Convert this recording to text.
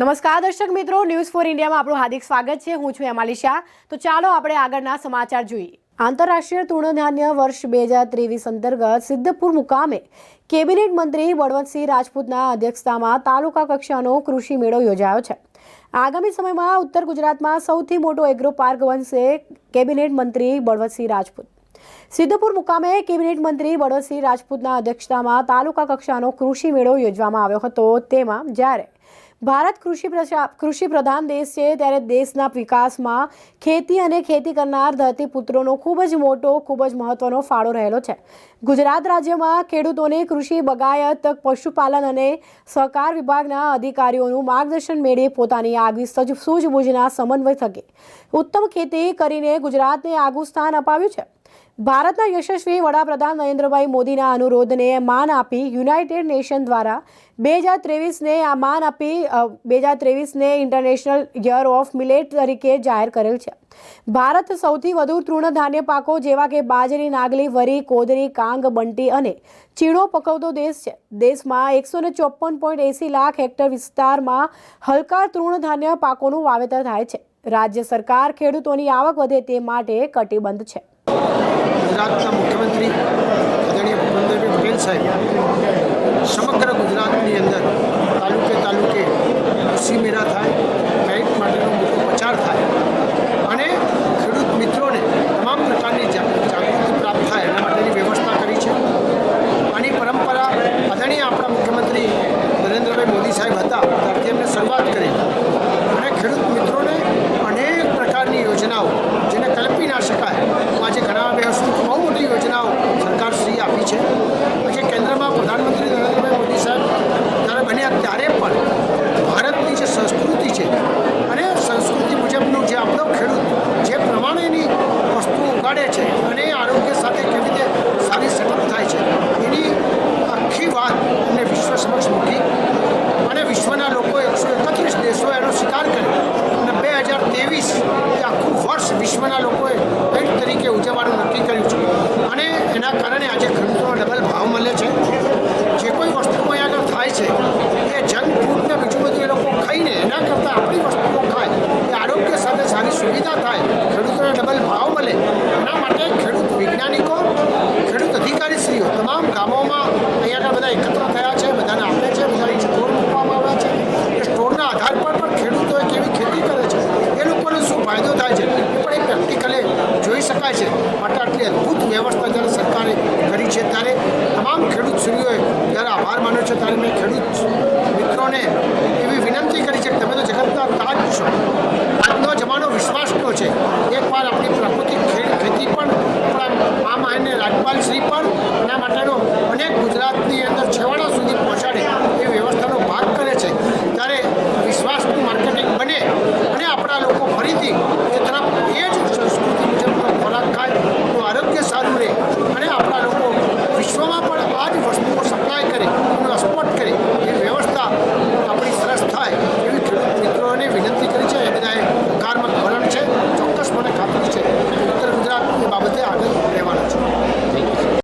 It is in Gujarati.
નમસ્કાર દર્શક મિત્રો ન્યૂઝ ફોર ઇન્ડિયામાં આપણું હાર્દિક સ્વાગત છે. હું છું એમાલી શાહ. તો ચાલો આપણે આગળના સમાચાર જોઈએ. આંતરરાષ્ટ્રીય તૃણધાન્ય વર્ષ બે હજાર ત્રેવીસ અંતર્ગત સિદ્ધપુર મુકામે કેબિનેટ મંત્રી બળવંતસિંહ રાજપૂતના અધ્યક્ષતામાં તાલુકા કક્ષાનો કૃષિ મેળો યોજાયો છે. આગામી સમયમાં ઉત્તર ગુજરાતમાં સૌથી મોટો એગ્રો પાર્ક બનશે કેબિનેટ મંત્રી બળવંતસિંહ રાજપૂત. સિદ્ધપુર મુકામે કેબિનેટ મંત્રી બળવંતસિંહ રાજપૂતના અધ્યક્ષતામાં તાલુકા કક્ષાનો કૃષિ મેળો યોજવામાં આવ્યો હતો. તેમાં જ્યારે ભારત કૃષિ કૃષિ પ્રધાન દેશ છે ત્યારે દેશના વિકાસમાં ખેતી અને ખેતી કરનાર ધરતીપુત્રોનો ખૂબ જ મોટો, ખૂબ જ મહત્વનો ફાળો રહેલો છે. ગુજરાત રાજ્યમાં ખેડૂતોને કૃષિ બગાયત, પશુપાલન અને સહકાર વિભાગના અધિકારીઓનું માર્ગદર્શન મેળવી પોતાની આગવી સૂઝબૂઝના સમન્વય થકી. ઉત્તમ ખેતી કરીને ગુજરાતને આગવું સ્થાન અપાવ્યું છે. ભારતના યશસ્વી વડાપ્રધાન નરેન્દ્રભાઈ મોદીના અનુરોધને માન આપી યુનાઇટેડ નેશન દ્વારા બે હજાર ત્રેવીસને આ માન આપી બે હજાર ત્રેવીસને ઇન્ટરનેશનલ યર ઓફ મિલેટ તરીકે જાહેર કરેલ છે. ભારત સૌથી વધુ તૃણધાન્ય પાકો જેવા કે બાજરી, નાગલી, વરી, કોદરી, કાંગ, બંટી અને ચીણો પકવતો દેશ છે. દેશમાં એકસો ને ચોપન પોઈન્ટ એંસી લાખ હેક્ટર વિસ્તારમાં હલકા તૃણધાન્ય પાકોનું વાવેતર થાય છે. રાજ્ય સરકાર ખેડૂતોની આવક વધે તે માટે કટિબદ્ધ છે. ગુજરાતના વસ્તુઓ છે અને આરોગ્ય સાથે કેવી રીતે સારી સેટઅપ થાય છે એની આખી વાત એમને વિશ્વ સમક્ષ મૂકી અને વિશ્વના લોકો એકસો એકત્રીસ દેશો એનો સ્વીકાર કર્યો અને બે હજાર ત્રેવીસ આખું વર્ષ વિશ્વના લોકોએ ભેટ તરીકે ઉજવવાનું નક્કી કર્યું છે અને એના કારણે આજે ખેડૂતોનો ડબલ ભાવ મળે છે જે કોઈ વસ્તુઓ અહીંયા આગળ થાય છે એ જંક ફૂડ ને બીજું બધું એ લોકો ખાઈને એના કરતાં આપણી વસ્તુઓ ખાય એ આરોગ્ય સાથે સારી સુવિધા થાય ખેડૂતોને ડબલ ભાવ મળે એના માટે ખેડૂત વૈજ્ઞાનિકો ખેડૂત અધિકારીશ્રીઓ તમામ ગામોમાં અહીંયા આગળ બધા એકત્ર